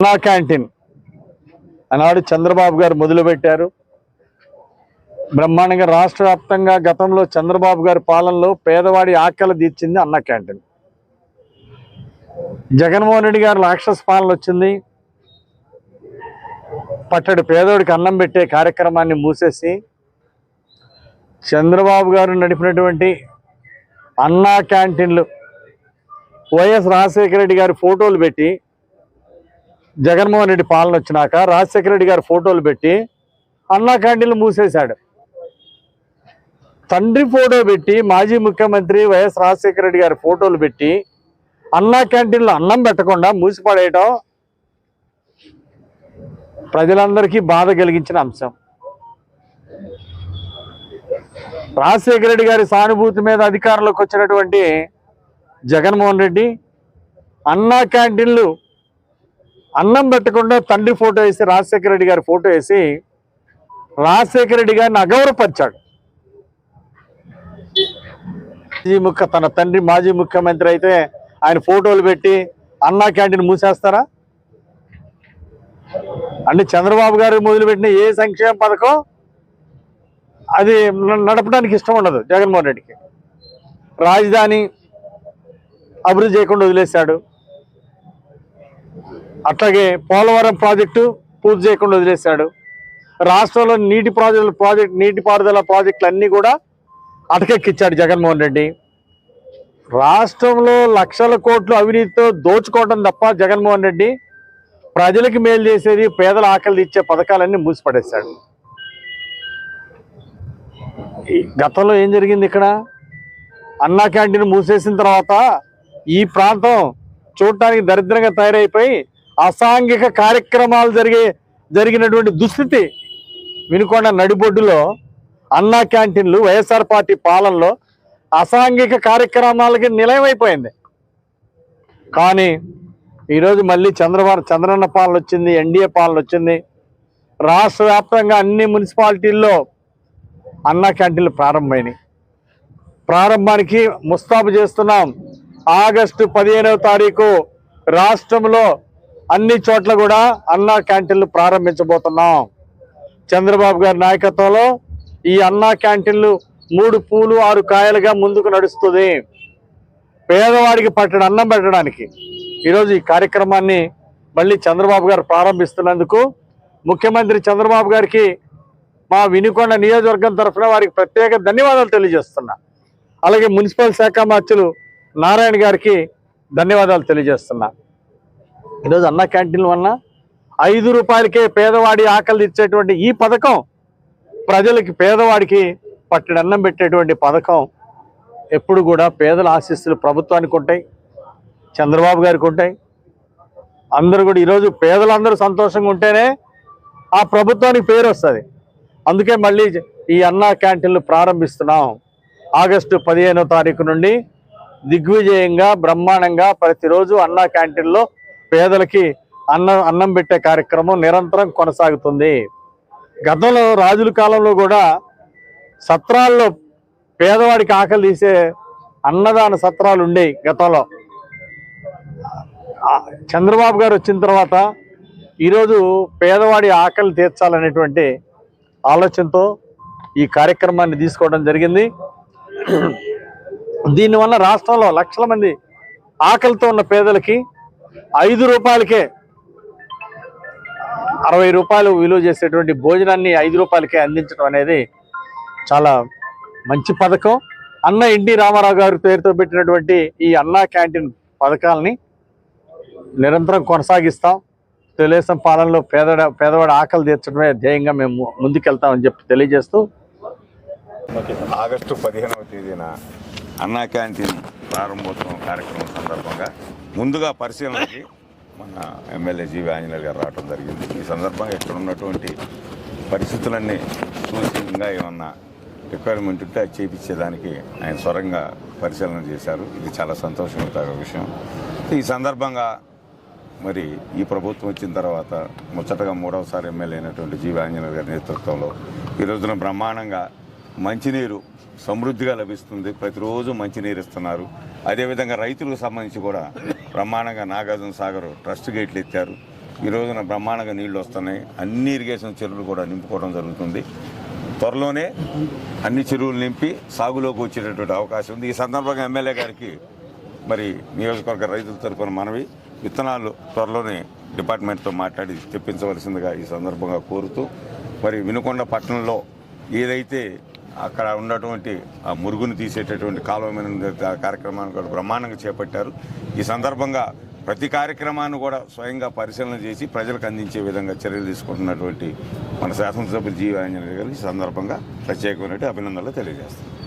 అన్నా క్యాంటీన్. ఆనాడు చంద్రబాబు గారు మొదలుపెట్టారు. బ్రహ్మాండంగా రాష్ట్ర వ్యాప్తంగా గతంలో చంద్రబాబు గారి పాలనలో పేదవాడి ఆకలి తీర్చింది అన్న క్యాంటీన్. జగన్మోహన్ రెడ్డి గారు రాక్షస పాలన వచ్చింది. పట్టడు పేదోడికి అన్నం పెట్టే కార్యక్రమాన్ని మూసేసి చంద్రబాబు గారు నడిపినటువంటి అన్నా క్యాంటీన్లు వైఎస్ రాజశేఖర రెడ్డి గారి ఫోటోలు పెట్టి జగన్మోహన్ రెడ్డి పాలన వచ్చినాక రాజశేఖర రెడ్డి గారి ఫోటోలు పెట్టి అన్నా క్యాంటీన్లు మూసేశాడు. తండ్రి ఫోటో పెట్టి మాజీ ముఖ్యమంత్రి వైఎస్ రాజశేఖర రెడ్డి గారి ఫోటోలు పెట్టి అన్నా క్యాంటీన్లో అన్నం పెట్టకుండా మూసిపడేయటం ప్రజలందరికీ బాధ కలిగించిన అంశం. రాజశేఖర రెడ్డి గారి సానుభూతి మీద అధికారంలోకి వచ్చినటువంటి జగన్మోహన్ రెడ్డి అన్నా క్యాంటీన్లు అన్నం పెట్టకుండా తండ్రి ఫోటో వేసి రాజశేఖర రెడ్డి గారి ఫోటో వేసి రాజశేఖర రెడ్డి గారిని అగౌరవపరిచాడు. మాజీ ముఖ్య తన తండ్రి మాజీ ముఖ్యమంత్రి అయితే ఆయన ఫోటోలు పెట్టి అన్నా క్యాంటీన్ మూసేస్తారా? అంటే చంద్రబాబు గారు మొదలుపెట్టిన ఏ సంక్షేమ పథకం? అది నడపడానికి ఇష్టం ఉండదు జగన్మోహన్ రెడ్డికి. రాజధాని అభివృద్ధి చేయకుండా వదిలేశాడు. అట్లాగే పోలవరం ప్రాజెక్టు పూర్తి చేయకుండా వదిలేశాడు. రాష్ట్రంలో నీటి ప్రాజెక్టు ప్రాజెక్ట్ నీటిపారుదల ప్రాజెక్టులు అన్నీ కూడా అటకెక్కిచ్చాడు జగన్మోహన్ రెడ్డి. రాష్ట్రంలో లక్షల కోట్లు అవినీతితో దోచుకోవడం తప్ప జగన్మోహన్ రెడ్డి ప్రజలకు మేలు చేసేది పేదల ఆకలి ఇచ్చే పథకాలన్నీ మూసిపడేశాడు. గతంలో ఏం జరిగింది ఇక్కడ? అన్నా క్యాంటీన్ మూసేసిన తర్వాత ఈ ప్రాంతం చూడటానికి దరిద్రంగా తయారైపోయి అసాంఘిక కార్యక్రమాలు జరిగే జరిగినటువంటి దుస్థితి వినుకొండ నడిబొడ్డులో అన్నా క్యాంటీన్లు వైఎస్ఆర్ పార్టీ పాలనలో అసాంఘిక కార్యక్రమాలకి నిలయమైపోయింది. కానీ ఈరోజు మళ్ళీ చంద్రబాబు చంద్రన్న పాలన వచ్చింది ఎన్డీఏ పాలన వచ్చింది. రాష్ట్ర వ్యాప్తంగా అన్ని మున్సిపాలిటీల్లో అన్నా క్యాంటీన్లు ప్రారంభమైనాయి. ప్రారంభానికి ముస్తాబు చేస్తున్నాం. ఆగస్టు పదిహేనవ తారీఖు రాష్ట్రంలో అన్ని చోట్ల కూడా అన్నా క్యాంటీన్లు ప్రారంభించబోతున్నాం. చంద్రబాబు గారి నాయకత్వంలో ఈ అన్నా క్యాంటీన్లు మూడు పూలు ఆరు కాయలుగా ముందుకు నడుస్తుంది. పేదవాడికి పట్టడం అన్నం పెట్టడానికి. ఈరోజు ఈ కార్యక్రమాన్ని మళ్ళీ చంద్రబాబు గారు ప్రారంభిస్తున్నందుకు ముఖ్యమంత్రి చంద్రబాబు గారికి మా వినుకొండ నియోజకవర్గం తరఫున వారికి ప్రత్యేక ధన్యవాదాలు తెలియజేస్తున్నా. అలాగే మున్సిపల్ శాఖ మార్చులు నారాయణ గారికి ధన్యవాదాలు తెలియజేస్తున్నా. ఈరోజు అన్న క్యాంటీన్ల వలన ఐదు రూపాయలకే పేదవాడి ఆకలి ఇచ్చేటువంటి ఈ పథకం ప్రజలకి పేదవాడికి పట్టడి అన్నం పెట్టేటువంటి పథకం ఎప్పుడు కూడా పేదల ఆశీస్సులు ప్రభుత్వానికి ఉంటాయి చంద్రబాబు గారికి ఉంటాయి. అందరూ కూడా ఈరోజు పేదలందరూ సంతోషంగా ఉంటేనే ఆ ప్రభుత్వానికి పేరు వస్తుంది. అందుకే మళ్ళీ ఈ అన్నా క్యాంటీన్లు ప్రారంభిస్తున్నాం. ఆగస్టు పదిహేనో తారీఖు నుండి దిగ్విజయంగా బ్రహ్మాండంగా ప్రతిరోజు అన్నా క్యాంటీన్లో పేదలకి అన్నం అన్నం పెట్టే కార్యక్రమం నిరంతరం కొనసాగుతుంది. గతంలో రాజుల కాలంలో కూడా సత్రాల్లో పేదవాడికి ఆకలి తీసే అన్నదాన సత్రాలు ఉండేవి గతంలో. చంద్రబాబు గారు వచ్చిన తర్వాత ఈరోజు పేదవాడి ఆకలి తీర్చాలనేటువంటి ఆలోచనతో ఈ కార్యక్రమాన్ని తీసుకోవడం జరిగింది. దీనివల్ల రాష్ట్రంలో లక్షల మంది ఆకలితో ఉన్న పేదలకి ఐదు రూపాయలకే అరవై రూపాయలు విలువ చేసేటువంటి భోజనాన్ని ఐదు రూపాయలకే అందించడం అనేది చాలా మంచి పథకం. అన్న ఎన్టీ రామారావు గారి పేరుతో పెట్టినటువంటి ఈ అన్నా క్యాంటీన్ పథకాలని నిరంతరం కొనసాగిస్తాం. తెలుగుదేశం పాలనలో పేదడ పేదవాడి ఆకలి తీర్చడమే ధ్యేయంగా మేము ముందుకెళ్తామని చెప్పి తెలియజేస్తూ ఆగస్టు పదిహేనవ తేదీన అన్నా క్యాంటీన్ ప్రారంభోత్సవం కార్యక్రమం సందర్భంగా ముందుగా పరిశీలనకి మన ఎమ్మెల్యే జీవి ఆంజనేయులు గారు రావడం జరిగింది. ఈ సందర్భంగా ఇక్కడ ఉన్నటువంటి పరిస్థితులన్నీ చూసి ఇంకా ఏమన్నా రిక్వైర్మెంట్ ఉంటే అది చేయించేదానికి ఆయన స్వరంగా పరిశీలన చేశారు. ఇది చాలా సంతోషమైన విషయం. ఈ సందర్భంగా మరి ఈ ప్రభుత్వం వచ్చిన తర్వాత ముచ్చటగా మూడవసారి ఎమ్మెల్యే అయినటువంటి జీవి ఆంజనేయులు గారి నేతృత్వంలో ఈ రోజున బ్రహ్మాండంగా మంచినీరు సమృద్ధిగా లభిస్తుంది. ప్రతిరోజు మంచినీరు ఇస్తున్నారు. అదేవిధంగా రైతులకు సంబంధించి కూడా బ్రహ్మాండంగా నాగార్జున సాగర్ ట్రస్ట్ గేట్లు ఎత్తారు. ఈ రోజున బ్రహ్మాండంగా నీళ్ళు వస్తున్నాయి. అన్ని ఇరిగేషన్ చెరువులు కూడా నింపుకోవడం జరుగుతుంది. త్వరలోనే అన్ని చెరువులు నింపి సాగులోకి వచ్చేటటువంటి అవకాశం ఉంది. ఈ సందర్భంగా ఎమ్మెల్యే గారికి మరి నియోజకవర్గ రైతుల తరపున మనవి. విత్తనాలు త్వరలోనే డిపార్ట్మెంట్తో మాట్లాడి తెప్పించవలసిందిగా ఈ సందర్భంగా కోరుతూ మరి వినుకొండ పట్టణంలో ఏదైతే అక్కడ ఉన్నటువంటి ఆ మురుగును తీసేటటువంటి కాలువ కార్యక్రమాన్ని కూడా బ్రహ్మాండంగా చేపట్టారు. ఈ సందర్భంగా ప్రతి కార్యక్రమాన్ని కూడా స్వయంగా పరిశీలన చేసి ప్రజలకు అందించే విధంగా చర్యలు తీసుకుంటున్నటువంటి మన శాసనసభ్యులు జీవ ఆంజనేయ గారు ఈ సందర్భంగా ప్రత్యేకమైన అభినందనలు తెలియజేస్తాం